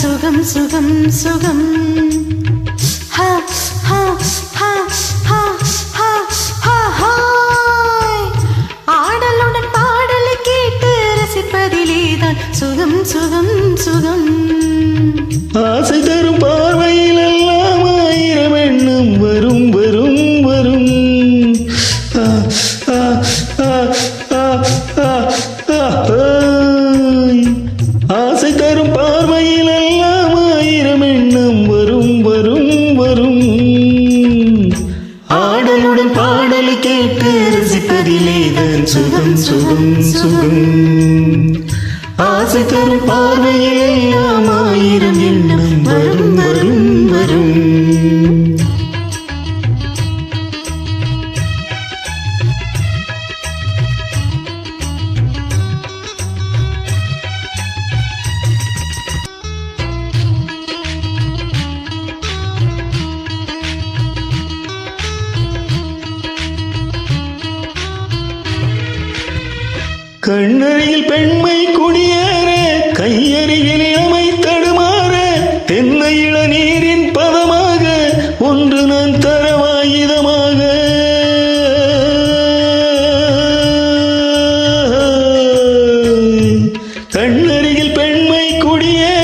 சுகம் சுகம் சுகம் ஹா, ஹா, ஹா, ஹா, ஹா, ஹா, ஹாய். ஆடலுடன் பாடலை கேட்டு ரசிப்பதிலேதான் சுகம் சுகம் சுகம் ஆசை சுகம். ஆசை தரும் பார்வையில் எல்லாம் ஆயிரம் எண்ணம். வரும் வரும் வரும். கண்ணருகில் பெண்மை குடியேற கையருகில் இளமை தடுமாற தென்னை இளநீரின் பதமாக ஒன்று நான் தரவாயுதமாக. கண்ணருகில் பெண்மை குடியேற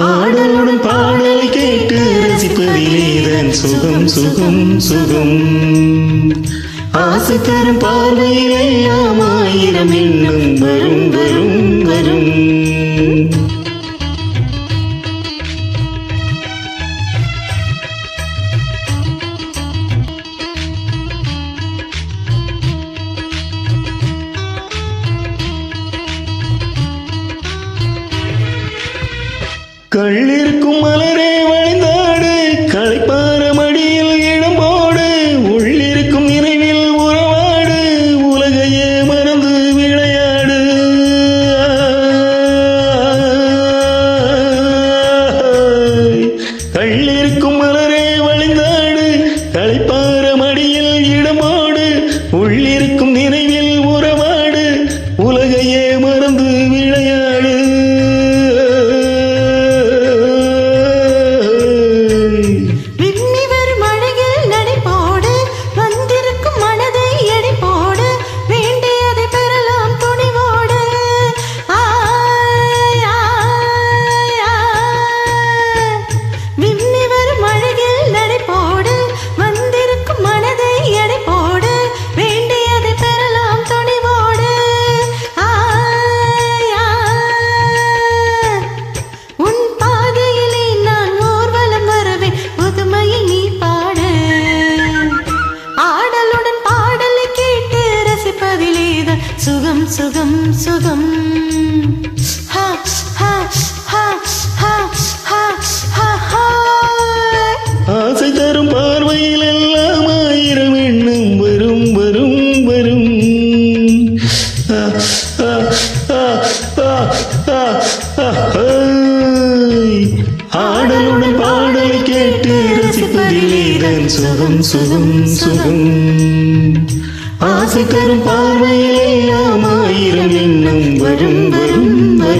ஆடலுடன் பாடலை கேட்டு ரசிப்பதிலேதான் சுகம் சுகம் சுகம். ஆசை தரும் பார்வையில் எல்லாம் ஆயிரம் எண்ணம் கள்ளிருக்கும் மலரே வழிந்தாடு களைப்பார மடியில் இடம் போடு உள்ளிருக்கும் நினைவில் உறவாடு உலகையே மறந்து விளையாடு. கள்ளிருக்கும் மலர் ரசிப்பதிலேதான் சுகம் சுகம் சுகம். ஆசை தரும் பார்வையில் ஆமாயிரம் ஆயிரம் எண்ணம் வரும் வரும் வரும்.